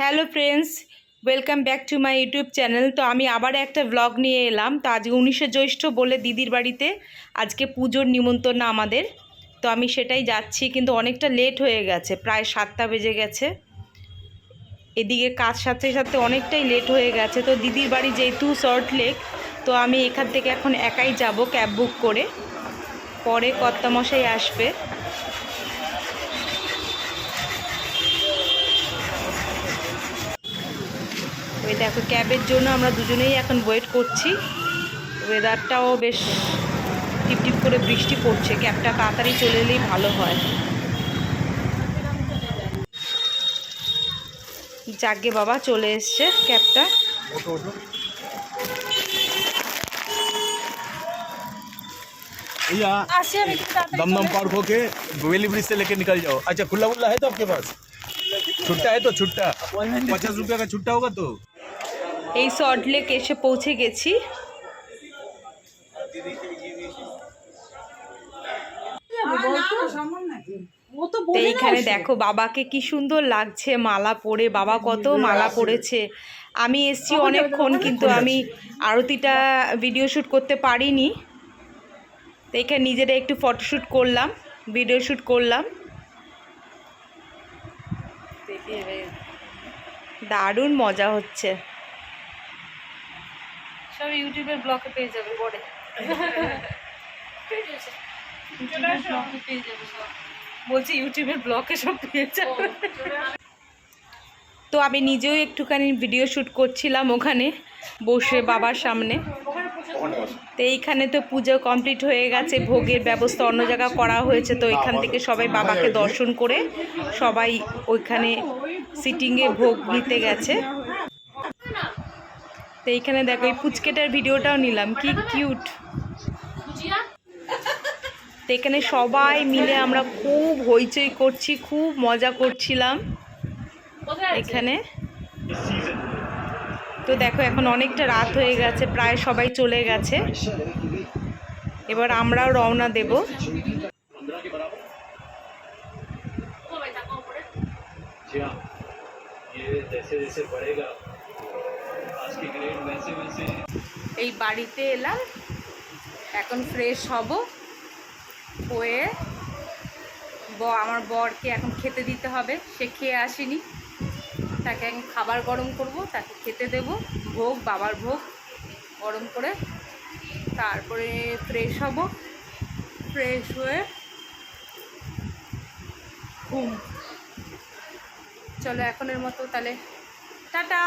Hello friends, welcome back to my YouTube channel. তো আমি আবার একটা ব্লগ নিয়ে এলাম। তো আজকে উনিশে জ্যৈষ্ঠ বলে দিদির বাড়িতে আজকে পুজোর নিমন্ত্রণ আমাদের। তো আমি সেটাই যাচ্ছি, কিন্তু অনেকটা লেট হয়ে গেছে, প্রায় সাতটা বেজে গেছে। এদিকে কাজ সাথে সাথে অনেকটাই লেট হয়ে গেছে। তো দিদির বাড়ি যেহেতু শর্ট লেক তো আমি এখান থেকে এখন একাই যাব ক্যাব বুক করে। পরে কর্তামশাই আসবে। দেখো ক্যাবের জন্য আমরা দুজনেই এখন ওয়েট করছি ওয়েদারটাও বেশ টিপ টিপ করে বৃষ্টি পড়ছে ক্যাবটা তাড়াতাড়ি চলে এলেই ভালো হয় যাকে বাবা চলে এসছে ক্যাবটা ओटो ओटो भैया दमदम पार्क होके वेली ब्रिज से लेके निकल जाओ अच्छा खुला वुल्ला है तो आपके पास छुट्टा है तो छुट्टा पचास रुपया का छुट्टा होगा तो এই শর্ট লেক এসে পৌঁছে গেছি। এইখানে দেখো বাবাকে কি সুন্দর লাগছে, মালা পরে, বাবা কত মালা পরেছে। আমি এসছি অনেকক্ষণ, কিন্তু আমি আরতিটা ভিডিও শ্যুট করতে পারিনি। তো এখানে নিজেরা একটু ফটোশ্যুট করলাম ভিডিও শ্যুট করলাম। দারুণ মজা হচ্ছে। সব ইউটিউবের ব্লগে পেয়ে যাবে পরে পেয়ে যাবে সব। বলছি ইউটিউবের ব্লগে সব পেয়ে যাবে। তো আমি নিজেও একটুখানি ভিডিও শ্যুট করছিলাম ওখানে বসে বাবার সামনে। তো এইখানে তো পুজো কমপ্লিট হয়ে গেছে ভোগের ব্যবস্থা অন্য জায়গা করা হয়েছে তো এখান থেকে সবাই বাবাকে দর্শন করে সবাই ওইখানে সিটিংয়ে ভোগ নিতে গেছে। তো এইখানে দেখো এই পুচকেটার ভিডিওটাও নিলাম কি কিউট তো এখানে সবাই মিলে আমরা খুব হইচই করছি খুব মজা করছিলাম এখানে তো দেখো এখন অনেকটা রাত হয়ে গেছে প্রায় সবাই চলে গেছে এবার আমরাও রওনা দেব जी हाँ ये जैसे जैसे बढ़ेगा এই বাড়িতে এলাম। এখন ফ্রেশ হব। হয়ে ব আমার বরকে এখন খেতে দিতে হবে। সে খেয়ে আসেনি। তাকে এখন খাবার গরম করব, তাকে খেতে দেব। ভোগ, বাবার ভোগ গরম করে তারপরে ফ্রেশ হব। ফ্রেশ হয়ে ঘুম। চলো এখনের মতো তাহলে। টাটা!